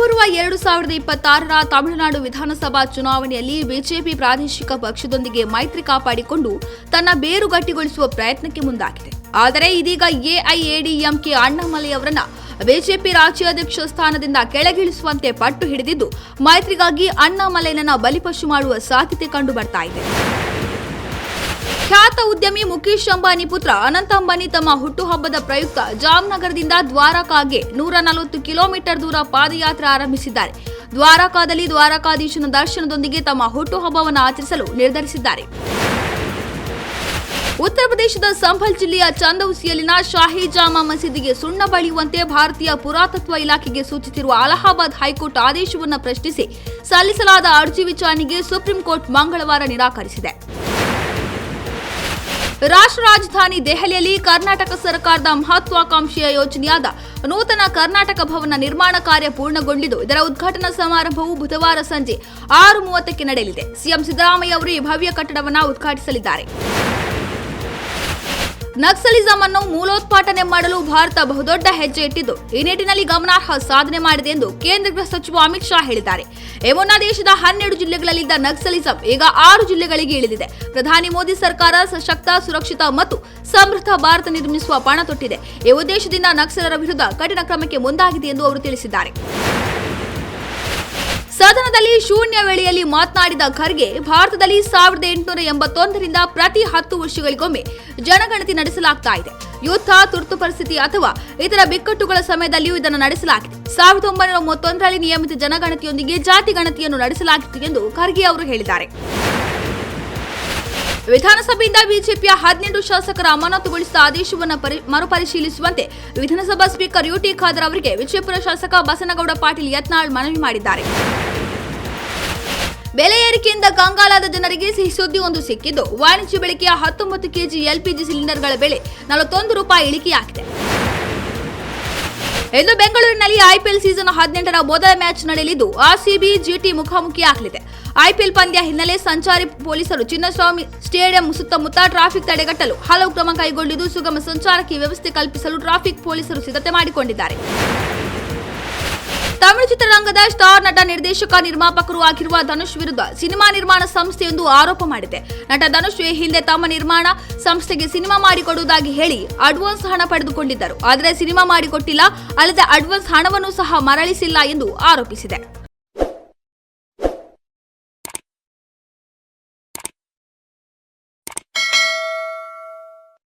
ಮುಂಬರುವ ಎರಡು ಸಾವಿರದ ಇಪ್ಪತ್ತಾರರ ತಮಿಳುನಾಡು ವಿಧಾನಸಭಾ ಚುನಾವಣೆಯಲ್ಲಿ ಬಿಜೆಪಿ ಪ್ರಾದೇಶಿಕ ಪಕ್ಷದೊಂದಿಗೆ ಮೈತ್ರಿ ಕಾಪಾಡಿಕೊಂಡು ತನ್ನ ಬೇರು ಗಟ್ಟಿಗೊಳಿಸುವ ಪ್ರಯತ್ನಕ್ಕೆ ಮುಂದಾಗಿದೆ. ಆದರೆ ಇದೀಗ ಎಐಎಡಿಎಂಕೆ ಅಣ್ಣಾಮಲೈ ಅವರನ್ನ ಬಿಜೆಪಿ ರಾಜ್ಯಾಧ್ಯಕ್ಷ ಸ್ಥಾನದಿಂದ ಕೆಳಗಿಳಿಸುವಂತೆ ಪಟ್ಟು ಹಿಡಿದಿದ್ದು ಮೈತ್ರಿಗಾಗಿ ಅಣ್ಣಾಮಲೈನನ್ನ ಬಲಿಪಶು ಮಾಡುವ ಸಾಧ್ಯತೆ ಕಂಡುಬರ್ತಾ ಇದೆ. ಖ್ಯಾತ ಉದ್ಯಮಿ ಮುಖೇಶ್ ಅಂಬಾನಿ ಪುತ್ರ ಅನಂತ ಅಂಬಾನಿ ತಮ್ಮ ಹುಟ್ಟುಹಬ್ಬದ ಪ್ರಯುಕ್ತ ಜಾಮ್ನಗರದಿಂದ ದ್ವಾರಕಾಗೆ ನೂರ ನಲವತ್ತು ಕಿಲೋಮೀಟರ್ ದೂರ ಪಾದಯಾತ್ರೆ ಆರಂಭಿಸಿದ್ದಾರೆ. ದ್ವಾರಕಾದಲ್ಲಿ ದ್ವಾರಕಾಧೀಶನ ದರ್ಶನದೊಂದಿಗೆ ತಮ್ಮ ಹುಟ್ಟುಹಬ್ಬವನ್ನು ಆಚರಿಸಲು ನಿರ್ಧರಿಸಿದ್ದಾರೆ. ಉತ್ತರ ಪ್ರದೇಶದ ಸಂಭಲ್ ಜಿಲ್ಲೆಯ ಚಂದೌಸಿಯಲ್ಲಿನ ಶಾಹಿ ಜಾಮಾ ಮಸೀದಿಗೆ ಸುಣ್ಣ ಬಳಿಯುವಂತೆ ಭಾರತೀಯ ಪುರಾತತ್ವ ಇಲಾಖೆಗೆ ಸೂಚಿಸಿರುವ ಅಲಹಾಬಾದ್ ಹೈಕೋರ್ಟ್ ಆದೇಶವನ್ನು ಪ್ರಶ್ನಿಸಿ ಸಲ್ಲಿಸಲಾದ ಅರ್ಜಿ ವಿಚಾರಣೆಗೆ ಸುಪ್ರೀಂ ಕೋರ್ಟ್ ಮಂಗಳವಾರ ನಿರಾಕರಿಸಿದೆ. ರಾಷ್ಟ್ರ ರಾಜಧಾನಿ ದೆಹಲಿಯಲ್ಲಿ ಕರ್ನಾಟಕ ಸರ್ಕಾರದ ಮಹತ್ವಾಕಾಂಕ್ಷೆಯ ಯೋಜನೆಯಾದ ನೂತನ ಕರ್ನಾಟಕ ಭವನ ನಿರ್ಮಾಣ ಕಾರ್ಯ ಪೂರ್ಣಗೊಂಡಿದ್ದು, ಇದರ ಉದ್ಘಾಟನಾ ಸಮಾರಂಭವು ಬುಧವಾರ ಸಂಜೆ ಆರು ಮೂವತ್ತಕ್ಕೆ ನಡೆಯಲಿದೆ. ಸಿಎಂ ಸಿದ್ದರಾಮಯ್ಯ ಅವರು ಈ ಭವ್ಯ ಕಟ್ಟಡವನ್ನು ಉದ್ಘಾಟಿಸಲಿದ್ದಾರೆ. ನಕ್ಸಲಿಸಂ ಅನ್ನು ಮೂಲೋತ್ಪಾಟನೆ ಮಾಡಲು ಭಾರತ ಬಹುದೊಡ್ಡ ಹೆಜ್ಜೆ ಇಟ್ಟಿದ್ದು, ಈ ನಿಟ್ಟಿನಲ್ಲಿ ಗಮನಾರ್ಹ ಸಾಧನೆ ಮಾಡಿದೆ ಎಂದು ಕೇಂದ್ರ ಗೃಹ ಸಚಿವ ಅಮಿತ್ ಶಾ ಹೇಳಿದ್ದಾರೆ. ಈ ಮುನ್ನ ದೇಶದ ಹನ್ನೆರಡು ಜಿಲ್ಲೆಗಳಲ್ಲಿದ್ದ ನಕ್ಸಲಿಸಂ ಈಗ ಆರು ಜಿಲ್ಲೆಗಳಿಗೆ ಇಳಿದಿದೆ. ಪ್ರಧಾನಿ ಮೋದಿ ಸರ್ಕಾರ ಸಶಕ್ತ, ಸುರಕ್ಷಿತ ಮತ್ತು ಸಮೃದ್ಧ ಭಾರತ ನಿರ್ಮಿಸುವ ಪಣ ತೊಟ್ಟಿದೆ ಈ ಉದ್ದೇಶದಿಂದ ನಕ್ಸಲರ ವಿರುದ್ಧ ಕಠಿಣ ಕ್ರಮಕ್ಕೆ ಮುಂದಾಗಿದೆ ಎಂದು ಅವರು ತಿಳಿಸಿದ್ದಾರೆ. ಸದನದಲ್ಲಿ ಶೂನ್ಯ ವೇಳೆಯಲ್ಲಿ ಮಾತನಾಡಿದ ಖರ್ಗೆ, ಭಾರತದಲ್ಲಿ ಸಾವಿರದ ಎಂಟುನೂರ ಎಂಬತ್ತೊಂದರಿಂದ ಪ್ರತಿ ಹತ್ತು ವರ್ಷಗಳಿಗೊಮ್ಮೆ ಜನಗಣತಿ ನಡೆಸಲಾಗ್ತಾ ಇದೆ. ಯುದ್ಧ, ತುರ್ತು ಪರಿಸ್ಥಿತಿ ಅಥವಾ ಇತರ ಬಿಕ್ಕಟ್ಟುಗಳ ಸಮಯದಲ್ಲಿಯೂ ಇದನ್ನು ನಡೆಸಲಾಗಿದೆ. ಸಾವಿರದ ಒಂಬೈನೂರ ಮೂವತ್ತೊಂದರಲ್ಲಿ ನಿಯಮಿತ ಜನಗಣತಿಯೊಂದಿಗೆ ಜಾತಿ ಗಣತಿಯನ್ನು ನಡೆಸಲಾಗಿತ್ತು ಎಂದು ಖರ್ಗೆ ಅವರು ಹೇಳಿದ್ದಾರೆ. ವಿಧಾನಸಭೆಯಿಂದ ಬಿಜೆಪಿಯ ಹದಿನೆಂಟು ಶಾಸಕರ ಅಮಾನತುಗೊಳಿಸಿದ ಆದೇಶವನ್ನು ಪರಿ- ಮರುಪರಿಶೀಲಿಸುವಂತೆ ವಿಧಾನಸಭಾ ಸ್ಪೀಕರ್ ಯುಟಿ ಖಾದರ್ ಅವರಿಗೆ ವಿಜಯಪುರ ಶಾಸಕ ಬಸನಗೌಡ ಪಾಟೀಲ್ ಯತ್ನಾಳ್ ಮನವಿ ಮಾಡಿದ್ದಾರೆ. ಬೆಲೆ ಏರಿಕೆಯಿಂದ ಕಂಗಾಲಾದ ಜನರಿಗೆ ಸಿಹಿ ಸುದ್ದಿ ಒಂದು ಸಿಕ್ಕಿದ್ದು. ವಾಣಿಜ್ಯ ಬೆಳಕೆಯ ಹತ್ತೊಂಬತ್ತು ಕೆಜಿ ಎಲ್ಪಿಜಿ ಸಿಲಿಂಡರ್ಗಳ ಬೆಲೆ ನಲವತ್ತೊಂದು ರೂಪಾಯಿ ಇಳಿಕೆಯಾಗಿದೆ. ಇಂದು ಬೆಂಗಳೂರಿನಲ್ಲಿ ಐಪಿಎಲ್ ಸೀಸನ್ ಹದಿನೆಂಟರ ಮೊದಲ ಮ್ಯಾಚ್ ನಡೆಯಲಿದ್ದು ಆರ್ಸಿಬಿ ಜಿಟಿ ಮುಖಾಮುಖಿಯಾಗಲಿದೆ ಐಪಿಎಲ್ ಪಂದ್ಯ ಹಿನ್ನೆಲೆ ಸಂಚಾರಿ ಪೊಲೀಸರು ಚಿನ್ನಸ್ವಾಮಿ ಸ್ಟೇಡಿಯಂ ಸುತ್ತಮುತ್ತ ಟ್ರಾಫಿಕ್ ತಡೆಗಟ್ಟಲು ಹಲವು ಕ್ರಮ ಕೈಗೊಂಡಿದ್ದು, ಸುಗಮ ಸಂಚಾರಕ್ಕೆ ವ್ಯವಸ್ಥೆ ಕಲ್ಪಿಸಲು ಟ್ರಾಫಿಕ್ ಪೊಲೀಸರು ಸಿದ್ಧತೆ ಮಾಡಿಕೊಂಡಿದ್ದಾರೆ. ತಮಿಳು ಚಿತ್ರರಂಗದ ಸ್ಟಾರ್ ನಟ ನಿರ್ದೇಶಕ ನಿರ್ಮಾಪಕರು ಆಗಿರುವ ಧನುಷ್ ವಿರುದ್ಧ ಸಿನಿಮಾ ನಿರ್ಮಾಣ ಸಂಸ್ಥೆಯೊಂದು ಆರೋಪ ಮಾಡಿದೆ. ನಟ ಧನುಷ್ ಹಿಂದೆ ತಮ್ಮ ನಿರ್ಮಾಣ ಸಂಸ್ಥೆಗೆ ಸಿನಿಮಾ ಮಾಡಿಕೊಡುವುದಾಗಿ ಹೇಳಿ ಅಡ್ವಾನ್ಸ್ ಹಣ ಪಡೆದುಕೊಂಡಿದ್ದರು. ಆದರೆ ಸಿನಿಮಾ ಮಾಡಿಕೊಟ್ಟಿಲ್ಲ, ಅಲ್ಲದೆ ಅಡ್ವಾನ್ಸ್ ಹಣವನ್ನು ಸಹ ಮರಳಿಸಿಲ್ಲ ಎಂದು ಆರೋಪಿಸಿದೆ.